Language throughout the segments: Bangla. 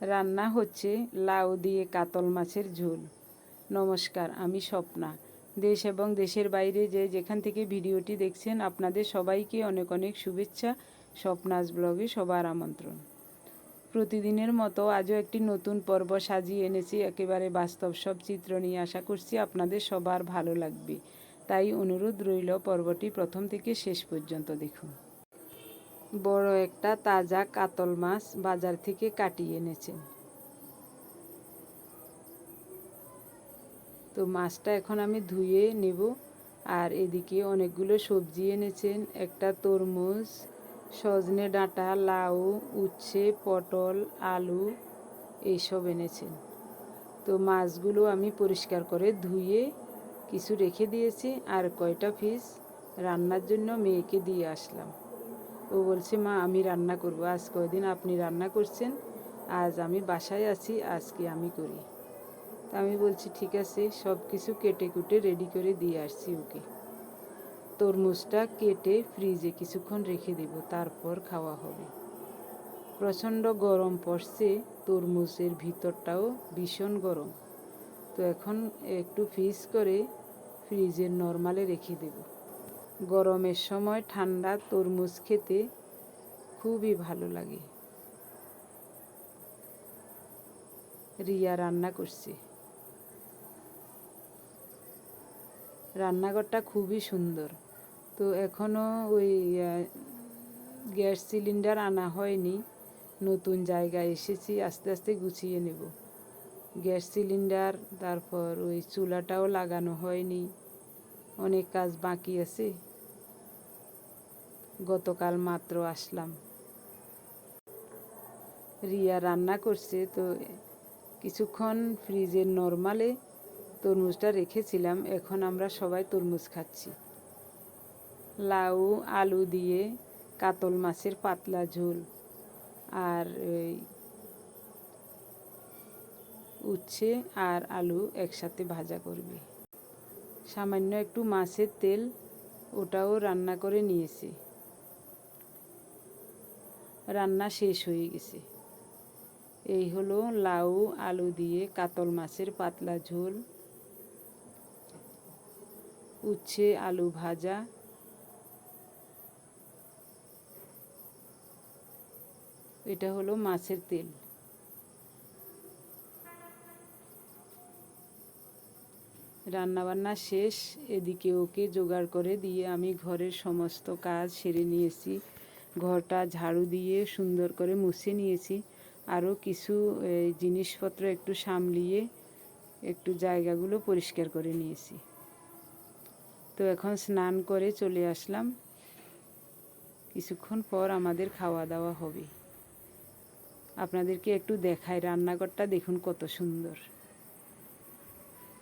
রান্না হচ্ছে লাউ দিয়ে কাতল মাছের ঝোল। নমস্কার, আমি স্বপ্না। দেশ এবং দেশের বাইরে যে যেখান থেকে ভিডিওটি দেখছেন, আপনাদের সবাইকে অনেক অনেক শুভেচ্ছা। স্বপ্নাস ব্লগে সবার আমন্ত্রণ। প্রতিদিনের মতো আজও একটি নতুন পর্ব সাজিয়ে এনেছি। একেবারে বাস্তব সব চিত্র নিয়ে আশা করছি আপনাদের সবার ভালো লাগবে। তাই অনুরোধ রইল পর্বটি প্রথম থেকে শেষ পর্যন্ত দেখুন। বড় একটা তাজা কাতল মাছ বাজার থেকে কাটিয়ে এনেছেন। তো মাছটা এখন আমি ধুয়ে নেব আর এদিকে অনেকগুলো সবজি এনেছেন। একটা তরমুজ, সজনে ডাঁটা, লাউ, উচ্ছে, পটল, আলু এইসব এনেছেন। তো মাছগুলো আমি পরিষ্কার করে ধুয়ে কিছু রেখে দিয়েছি আর কয়টা ফিস রান্নার জন্য মেয়েকে দিয়ে আসলাম। ও বলছে, মা, আমি রান্না করব। আজ কয়দিন আপনি রান্না করছেন, আজ আমি বাসায় আছি, আজকে আমি করি। তা আমি বলছি, ঠিক আছে, সব কিছু কেটে কুটে রেডি করে দিয়ে আসছি ওকে। তরমুজটা কেটে ফ্রিজে কিছুক্ষণ রেখে দেব, তারপর খাওয়া হবে। প্রচণ্ড গরম পড়ছে, তরমুজের ভিতরটাও ভীষণ গরম। তো এখন একটু ফ্রিজ করে ফ্রিজের নর্মালে রেখে দেব। গরমের সময় ঠান্ডা তরমুজ খেতে খুবই ভালো লাগে। রিয়া রান্না করছে। রান্নাঘরটা খুবই সুন্দর। তো এখনও ওই গ্যাস সিলিন্ডার আনা হয়নি। নতুন জায়গায় এসেছি, আস্তে আস্তে গুছিয়ে নেব। গ্যাস সিলিন্ডার, তারপর ওই চুলাটাও লাগানো হয়নি। অনেক কাজ বাকি আছে। গতকাল মাত্র আসলাম। রিয়া রান্না করছে, তো কিছুক্ষণ ফ্রিজের নর্মালে তরমুজটা রেখেছিলাম, এখন আমরা সবাই তরমুজ খাচ্ছি। লাউ, আলু দিয়ে কাতল মাছের পাতলা ঝোল আর উচ্ছে আর আলু একসাথে ভাজা করবে। সামান্য একটু মাছের তেল ওটাও রান্না করে নিয়েছি। রান্না শেষ হয়ে গেছে। এই হলো লাউ, আলু দিয়ে কাতল মাছের পাতলা ঝোল। উচ্ছে, আলু ভাজা। এটা হলো মাছের তেল। রান্নাবান্না শেষ, এদিকে ওকে জোগাড় করে দিয়ে আমি ঘরের সমস্ত কাজ সেরে নিয়েছি। ঘরটা ঝাড়ু দিয়ে সুন্দর করে মুছে নিয়েছি। আরও কিছু জিনিসপত্র একটু সামলিয়ে একটু জায়গাগুলো পরিষ্কার করে নিয়েছি। তো এখন স্নান করে চলে আসলাম। কিছুক্ষণ পর আমাদের খাওয়া দাওয়া হবে। আপনাদেরকে একটু দেখাই, রান্নাঘরটা দেখুন কত সুন্দর।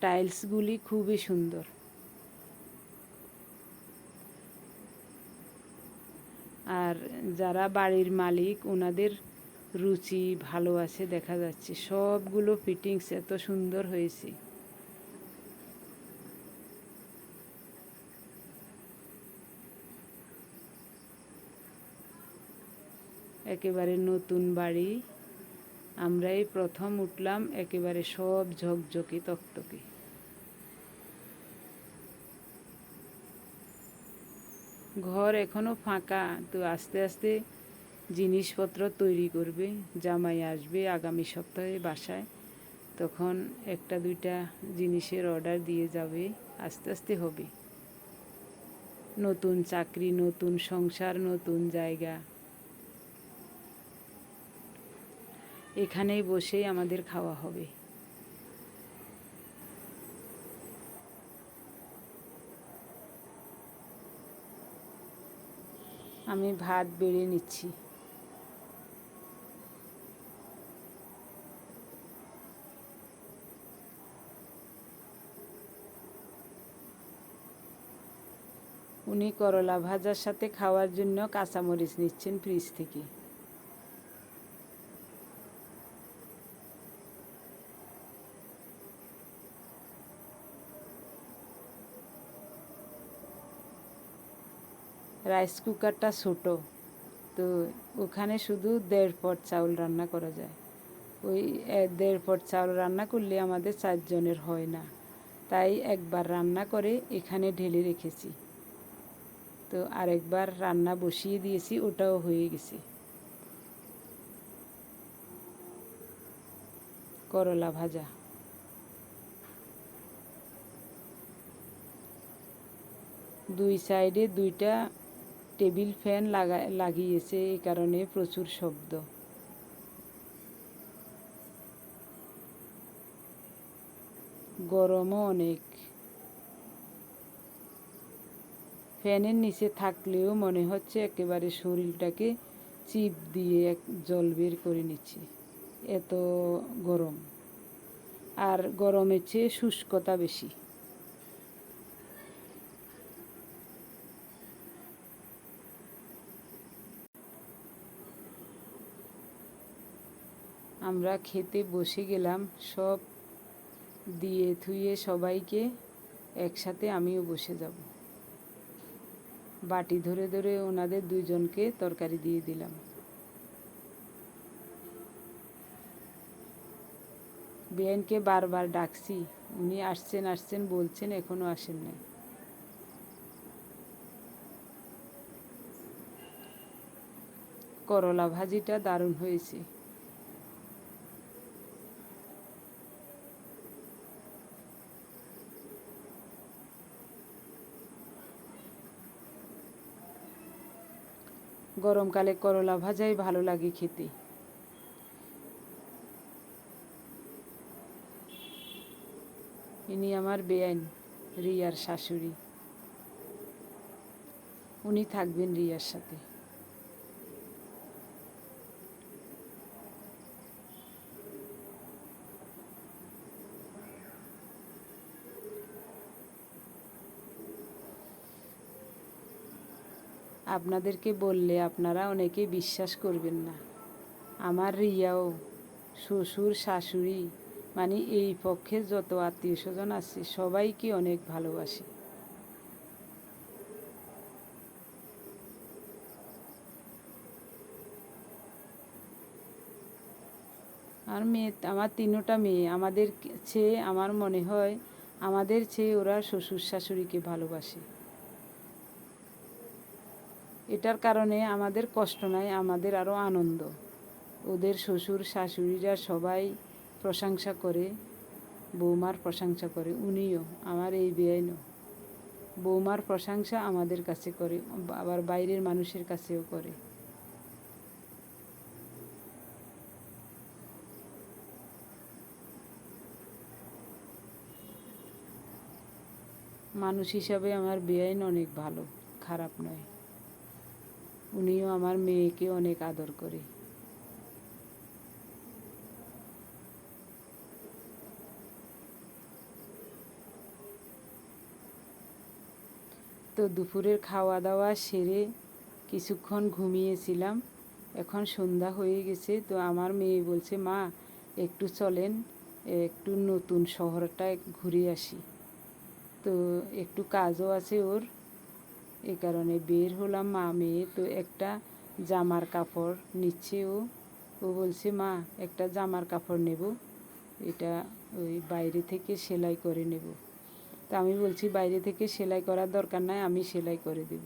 টাইলসগুলি খুবই সুন্দর। আর যারা বাড়ির মালিক, ওনাদের রুচি ভালো আছে দেখা যাচ্ছে। সবগুলো ফিটিংস এত সুন্দর হয়েছে। একেবারে নতুন বাড়ি। আমরাই প্রথম উঠলাম একেবারে সব ঝকঝকে তকতকে। ঘর এখনও ফাঁকা, তো আস্তে আস্তে জিনিসপত্র তৈরি করবে, জামাই আসবে আগামী সপ্তাহে বাসায়। তখন একটা দুইটা জিনিসের অর্ডার দিয়ে যাবে, আস্তে আস্তে হবে। নতুন চাকরি, নতুন সংসার, নতুন জায়গা। এখানেই বসেই আমাদের খাওয়া হবে। আমি ভাত বেড়ে নিচ্ছি। উনি করলা ভাজার সাথে খাওয়ার জন্য কাঁচামরিচ নিচ্ছেন ফ্রিজ থেকে। রাইস কুকারটা ছোটো, তো ওখানে শুধু দেড় পট চাউল রান্না করা যায়। ওই দেড় পট চাউল রান্না করলে আমাদের চারজনের হয় না। তাই একবার রান্না করে এখানে ঢেলে রেখেছি। তো আরেকবার রান্না বসিয়ে দিয়েছি, ওটাও হয়ে গেছে। করলা ভাজা। দুই সাইডে দুইটা টেবিল ফ্যান লাগা লাগিয়েছে, এই কারণে প্রচুর শব্দ। গরমও অনেক। ফ্যানের নিচে থাকলেও মনে হচ্ছে একেবারে শরীরটাকে চিপ দিয়ে এক জল বের করে নিচ্ছে। এত গরম। আর গরমের চেয়ে শুষ্কতা বেশি। আমরা খেতে বসে গেলাম, সব দিয়ে থুয়ে সবাইকে একসাথে আমিও বসে যাব। বাটি ধরে ধরে ওনাদের দুইজনকে তরকারি দিয়ে দিলাম। বেআইনকে বারবার ডাকছি, উনি আসছেন আসছেন, বলছেন, এখনও আসেন নাই। করলা ভাজিটা দারুণ হয়েছে। গরমকালে করলা ভাজাই ভালো লাগে খেতে। ইনি আমার বেআইন, রিয়ার শাশুড়ি। উনি থাকবেন রিয়ার সাথে। আপনাদেরকে বললে আপনারা অনেকে বিশ্বাস করবেন না। আমার রিয়াও, শ্বশুর, শাশুড়ি মানে এই পক্ষে যত আত্মীয় স্বজন আছে, সবাইকে অনেক ভালোবাসে। আর মেয়ে, আমার তিনোটা মেয়ে, আমাদের চেয়ে আমার মনে হয়, আমাদের চেয়ে ওরা শ্বশুর শাশুড়িকে ভালোবাসে। এটার কারণে আমাদের কষ্ট নাই, আমাদের আরও আনন্দ। ওদের শ্বশুর, শাশুড়িরা সবাই প্রশংসা করে, বৌমার প্রশংসা করে, উনিও, আমার এই বেআইনও। বৌমার প্রশংসা আমাদের কাছে করে, আবার বাইরের মানুষের কাছেও করে। মানুষ হিসাবে আমার বেআইন অনেক ভালো, খারাপ নয়। উনিও আমার মেয়েকে অনেক আদর করে। তো দুপুরের খাওয়া দাওয়া সেরে কিছুক্ষণ ঘুমিয়েছিলাম। এখন সন্ধ্যা হয়ে গেছে, তো আমার মেয়ে বলছে, মা, একটু চলেন, একটু নতুন শহরটা ঘুরে আসি। তো একটু কাজও আছে ওর। এ কারণে বের হলাম মা, মেয়ে তো একটা জামার কাপড় নিচ্ছে ও। ও বলছে, মা, একটা জামার কাপড় নেব। এটা ওই বাইরে থেকে সেলাই করে নেব। তো আমি বলছি, বাইরে থেকে সেলাই করার দরকার নাই, আমি সেলাই করে দেব।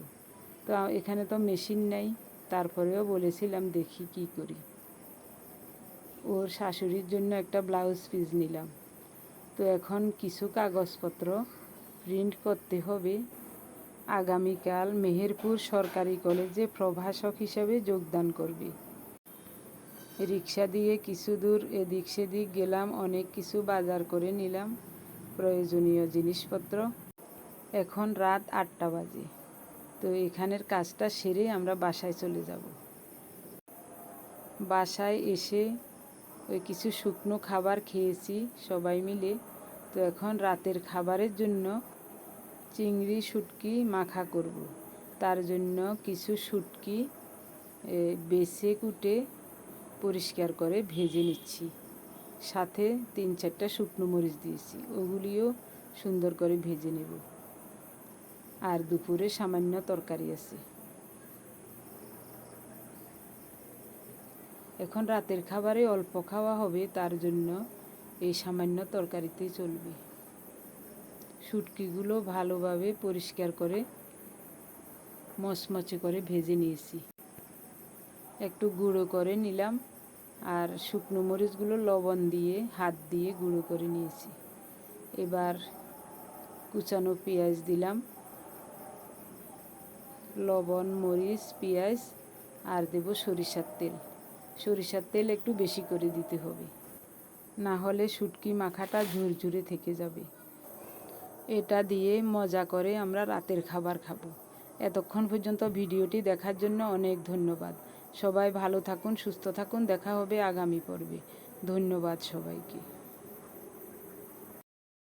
তো এখানে তো মেশিন নাই। তারপরেও বলেছিলাম, দেখি কি করি। ওর শাশুড়ির জন্য একটা ব্লাউজ পিস নিলাম। তো এখন কিছু কাগজপত্র প্রিন্ট করতে হবে। আগামীকাল মেহেরপুর সরকারি কলেজে প্রভাষক হিসাবে যোগদান করবে। রিক্সা দিয়ে কিছু দূর এদিক সেদিক গেলাম, অনেক কিছু বাজার করে নিলাম। প্রয়োজনীয় জিনিসপত্র। এখন রাত আটটা বাজে। তো এখানের কাজটা সেরে আমরা বাসায় চলে যাব। বাসায় এসে ওই কিছু শুকনো খাবার খেয়েছি সবাই মিলে। তো এখন রাতের খাবারের জন্য চিংড়ি, শুটকি মাখা করব। তার জন্য কিছু শুটকি বেছে কুটে পরিষ্কার করে ভেজে নিচ্ছি। সাথে তিন চারটা শুকনো মরিচ দিয়েছি। ওগুলিও সুন্দর করে ভেজে নেব। আর দুপুরে সামান্য তরকারি আছে। এখন রাতের খাবারে অল্প খাওয়া হবে, তার জন্য এই সামান্য তরকারিতেই চলবে। শুটকিগুলো ভালোভাবে পরিষ্কার করে মচমচে করে ভেজে নিয়েছি। একটু গুঁড়ো করে নিলাম আর শুকনো মরিচগুলো লবণ দিয়ে, হাত দিয়ে গুঁড়ো করে নিয়েছি। এবার কুচানো পেঁয়াজ দিলাম, লবণ, মরিচ, পেঁয়াজ আর দেব সরিষার তেল। সরিষার তেল একটু বেশি করে দিতে হবে, না হলে শুটকি মাখাটা ঝুরঝুরে থেকে যাবে। এটা দিয়ে মজা করে আমরা রাতের খাবার খাব। এতক্ষণ পর্যন্ত ভিডিওটি দেখার জন্য অনেক ধন্যবাদ। সবাই ভালো থাকুন, সুস্থ থাকুন, দেখা হবে আগামী পর্বে। ধন্যবাদ সবাইকে।